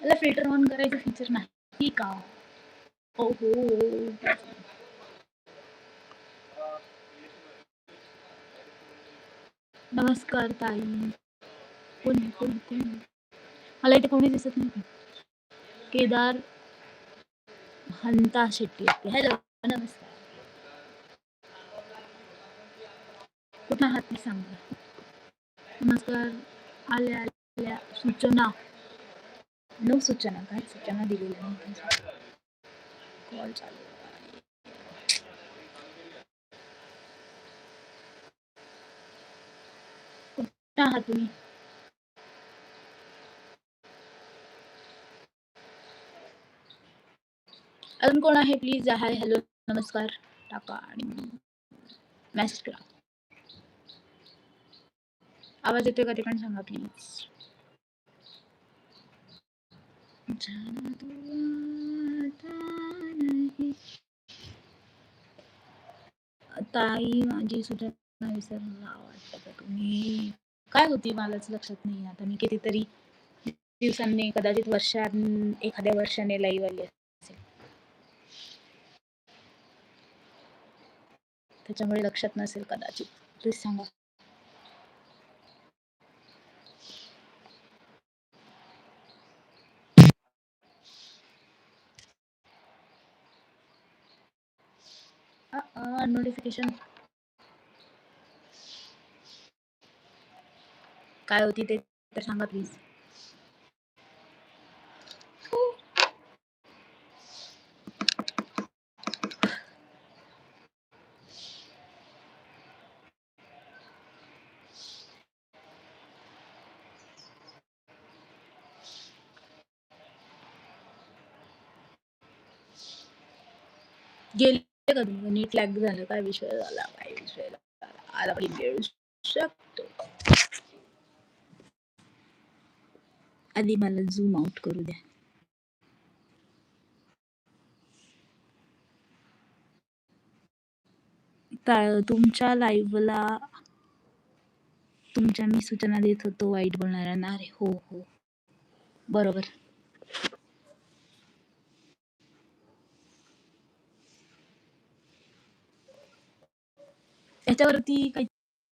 मला filter on करायचं feature नाही का? ओ नमस्कार ताई. कोण कोण कोण मला इथे कोणी दिसत नाही. केदार हंता शेट्टी हॅलो नमस्कार. कुठला हात मी सांगा नमस्कार. आल्या आल्या सूचना. नऊ सूचना काय? सूचना दिलेल्या नाही. कॉल चालू कुठं आहात तुम्ही? अजून कोण आहे प्लीज हाय हॅलो नमस्कार. टाका आणि मॅसेज करा. आवाज येतोय का ते पण सांगा प्लीज ताई माझी सुद्धा विसरला वाटतं का तुम्ही? काय होती मलाच लक्षात नाही आता. मी कितीतरी दिवसांनी कदाचित वर्षा एखाद्या वर्षाने लाईव्ह आली त्याच्यामुळे लक्षात नसेल कदाचित. प्लीज सांगा. नोटिफिकेशन काय होती ते तर सांगा प्लीज. गेले का नीट लॅग झालं काय विषय झाला काय? विषय झाला. आला मिळू शकतो. आधी मला झूम आउट करू द्या. तुमच्या लाईव्हला तुमच्या मी सूचना देत होतो वाईट बोलणाऱ्यांना. अरे हो हो. बरोबर. esta práctica